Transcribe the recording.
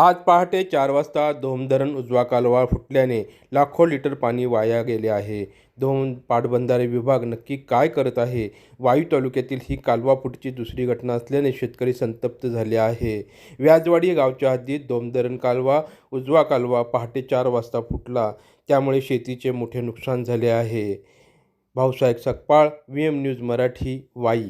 आज पहाटे चार वाजता धोमधरण उजवा कालवा फुटल्याने लाखो लिटर पाणी वाया गेले आहे. धोम पाटबंधारे विभाग नक्की काय करत आहे? वायू तालुक्यातील ही कालवा फुटची दुसरी घटना असल्याने शेतकरी संतप्त झाले आहे. व्याजवाडी गावच्या हद्दीत धोमधरण कालवा उजवा कालवा पहाटे चार वाजता फुटला. त्यामुळे शेतीचे मोठे नुकसान झाले आहे. Bhausaheb Sakpal V M news Marathi Wai.